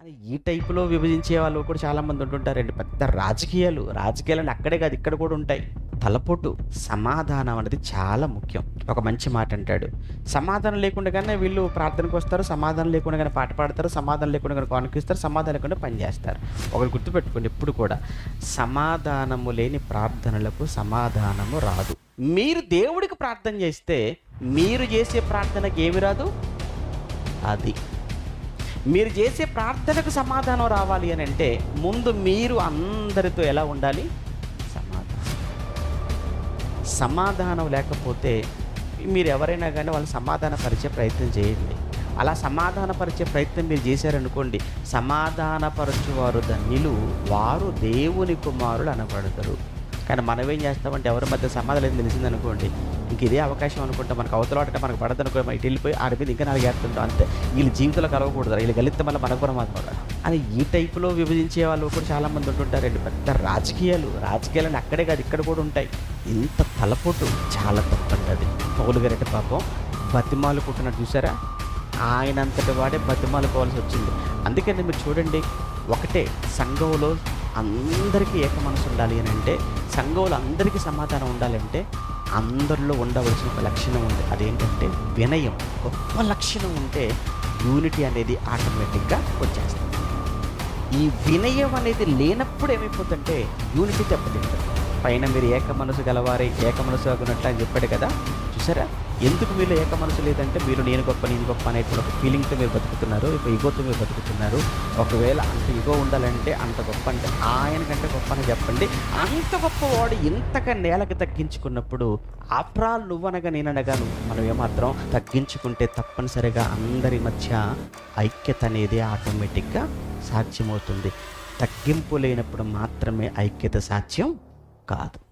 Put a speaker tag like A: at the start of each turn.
A: అని ఈ టైపులో విభజించే వాళ్ళు కూడా చాలామంది ఉంటుంటారండి పెద్ద రాజకీయాలు. రాజకీయాలు అక్కడే కాదు ఇక్కడ కూడా ఉంటాయి. తలపోటు సమాధానం అనేది చాలా ముఖ్యం. ఒక మంచి మాట అంటాడు. సమాధానం లేకుండానే వీళ్ళు ప్రార్థనకు వస్తారు సమాధానం లేకుండా పాట పాడతారు సమాధానం లేకుండా కానుకిస్తారు సమాధానం లేకుండా పనిచేస్తారు ఒకరు గుర్తుపెట్టుకోండి ఎప్పుడు కూడా సమాధానము లేని ప్రార్థనలకు సమాధానము రాదు. మీరు దేవుడికి ప్రార్థన చేస్తే మీరు చేసే ప్రార్థనకి ఏమి రాదు? అది. మీరు చేసే ప్రార్థనకు సమాధానం రావాలి అని అంటే ముందు మీరు అందరితో ఎలా ఉండాలి? సమాధానం. సమాధానం లేకపోతే మీరు ఎవరైనా కానీ వాళ్ళు సమాధానపరిచే ప్రయత్నం చేయండి. అలా సమాధానపరిచే ప్రయత్నం మీరు చేశారనుకోండి సమాధానపరచువారు ధన్యులు వారు దేవుని కుమారులు అనబడతారు. కానీ మనం ఏం చేస్తామంటే ఎవరి మధ్య సమాధానం తెలిసిందనుకోండి ఇంక ఇదే అవకాశం అనుకుంటాం. మనకు అవతల మనకు పడదనుకో ఇటు వెళ్ళిపోయి ఆడి మీద ఇంకా నాలుగు ఏడుతుంటాం. అంతే. వీళ్ళు జీవితంలో కలవకూడదు వీళ్ళు గలిస్తే మళ్ళీ మనకు కూడా మాత్రం అని ఈ టైపులో విభజించే వాళ్ళు కూడా చాలామంది ఉంటుంటారండి పెద్ద రాజకీయాలు. రాజకీయాలని అక్కడే కాదు ఇక్కడ కూడా ఉంటాయి. ఇంత తలపోటు చాలా తప్పండి అది పౌలు గారి పాపం బతిమాలు కుట్టినట్టు చూసారా? ఆయనంతటి వాడే బతిమాలుకోవాల్సి వచ్చింది. అందుకని మీరు చూడండి ఒకటే సంఘంలో అందరికీ ఏక మనసు ఉండాలి అని అంటే సంఘంలో అందరికీ సమాధానం ఉండాలంటే అందరిలో ఉండవలసిన ఒక లక్షణం ఉంది. అదేంటంటే వినయం. గొప్ప లక్షణం ఉంటే యూనిటీ అనేది ఆటోమేటిక్గా వచ్చేస్తుంది. ఈ వినయం అనేది లేనప్పుడు ఏమైపోతుందంటే యూనిటీ దెబ్బతింటుంది. పైన మీరు ఏక మనసు గలవారే ఏక మనసు అగునట్లు అని చెప్పాడు కదా చూసారా? ఎందుకు మీలో ఏక మనసు లేదంటే మీరు నేను గొప్ప నేను గొప్ప అనేటువంటి ఒక ఫీలింగ్తో మీరు బతుకుతున్నారు ఒక ఇగోతో మీరు బతుకుతున్నారు. ఒకవేళ అంత ఇగో ఉండాలంటే అంత గొప్ప అంటే ఆయన కంటే గొప్ప అని చెప్పండి. అంత గొప్పవాడు ఇంతగా నేలకు తగ్గించుకున్నప్పుడు ఆఫ్రాల్ నువ్వనగా నేననగాను మనం ఏమాత్రం తగ్గించుకుంటే తప్పనిసరిగా అందరి మధ్య ఐక్యత అనేది ఆటోమేటిక్గా సాధ్యమవుతుంది. తగ్గింపు లేనప్పుడు మాత్రమే ఐక్యత సాధ్యం కాదు.